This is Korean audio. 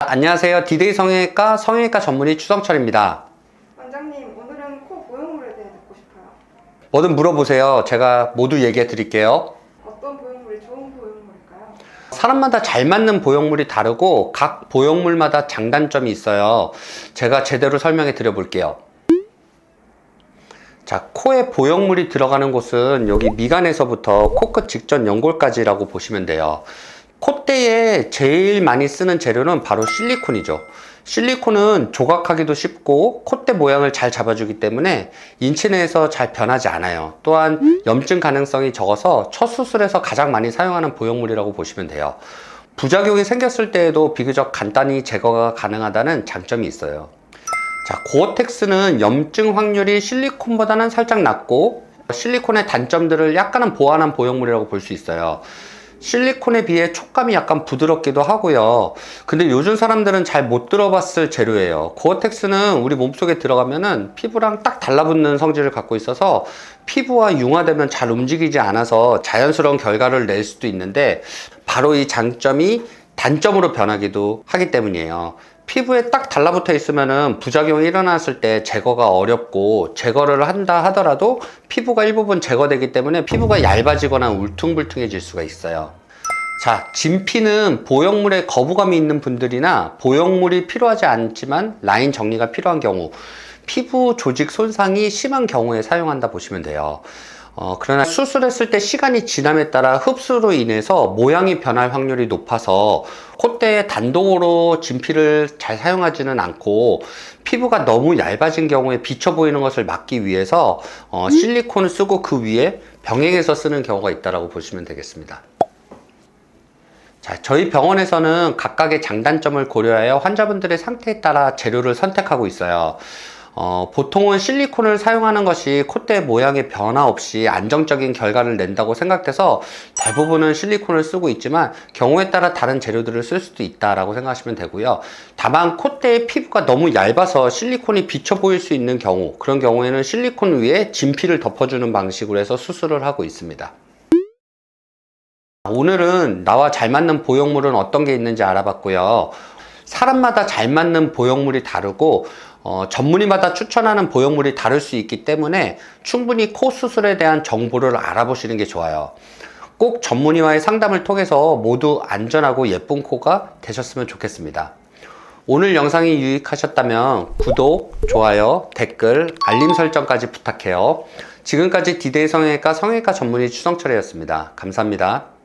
안녕하세요. 디데이 성형외과 성형외과 전문의 추성철입니다. 원장님, 오늘은 코 보형물에 대해 듣고 싶어요. 뭐든 물어보세요. 제가 모두 얘기해 드릴게요. 어떤 보형물이 좋은 보형물일까요? 사람마다 잘 맞는 보형물이 다르고 각 보형물마다 장단점이 있어요. 제가 제대로 설명해 드려 볼게요. 자, 코에 보형물이 들어가는 곳은 여기 미간에서부터 코끝 직전 연골까지라고 보시면 돼요. 콧대에 제일 많이 쓰는 재료는 바로 실리콘이죠. 실리콘은 조각하기도 쉽고 콧대 모양을 잘 잡아주기 때문에 인체 내에서 잘 변하지 않아요. 또한 염증 가능성이 적어서 첫 수술에서 가장 많이 사용하는 보형물이라고 보시면 돼요. 부작용이 생겼을 때에도 비교적 간단히 제거가 가능하다는 장점이 있어요. 자, 고어텍스는 염증 확률이 실리콘보다는 살짝 낮고 실리콘의 단점들을 약간은 보완한 보형물이라고 볼 수 있어요. 실리콘에 비해 촉감이 약간 부드럽기도 하고요. 근데 요즘 사람들은 잘 못 들어봤을 재료예요. 고어텍스는 우리 몸속에 들어가면은 피부랑 딱 달라붙는 성질을 갖고 있어서 피부와 융화되면 잘 움직이지 않아서 자연스러운 결과를 낼 수도 있는데 바로 이 장점이 단점으로 변하기도 하기 때문이에요. 피부에 딱 달라붙어 있으면은 부작용이 일어났을 때 제거가 어렵고 제거를 한다 하더라도 피부가 일부분 제거되기 때문에 피부가 얇아지거나 울퉁불퉁해질 수가 있어요. 자, 진피는 보형물에 거부감이 있는 분들이나 보형물이 필요하지 않지만 라인 정리가 필요한 경우, 피부 조직 손상이 심한 경우에 사용한다 보시면 돼요. 어, 그러나 수술했을 때 시간이 지남에 따라 흡수로 인해서 모양이 변할 확률이 높아서 콧대에 단독으로 진피를 잘 사용하지는 않고 피부가 너무 얇아진 경우에 비쳐 보이는 것을 막기 위해서 어, 실리콘을 쓰고 그 위에 병행해서 쓰는 경우가 있다고 보시면 되겠습니다. 자, 저희 병원에서는 각각의 장단점을 고려하여 환자분들의 상태에 따라 재료를 선택하고 있어요. 어, 보통은 실리콘을 사용하는 것이 콧대 모양의 변화 없이 안정적인 결과를 낸다고 생각돼서 대부분은 실리콘을 쓰고 있지만 경우에 따라 다른 재료들을 쓸 수도 있다라고 생각하시면 되고요. 다만 콧대의 피부가 너무 얇아서 실리콘이 비쳐 보일 수 있는 경우, 그런 경우에는 실리콘 위에 진피를 덮어주는 방식으로 해서 수술을 하고 있습니다. 오늘은 나와 잘 맞는 보형물은 어떤 게 있는지 알아봤고요. 사람마다 잘 맞는 보형물이 다르고 어, 전문의마다 추천하는 보형물이 다를 수 있기 때문에 충분히 코 수술에 대한 정보를 알아보시는 게 좋아요. 꼭 전문의와의 상담을 통해서 모두 안전하고 예쁜 코가 되셨으면 좋겠습니다. 오늘 영상이 유익하셨다면 구독, 좋아요, 댓글, 알림 설정까지 부탁해요. 지금까지 디데이 성형외과 성형외과 전문의 추성철이었습니다. 감사합니다.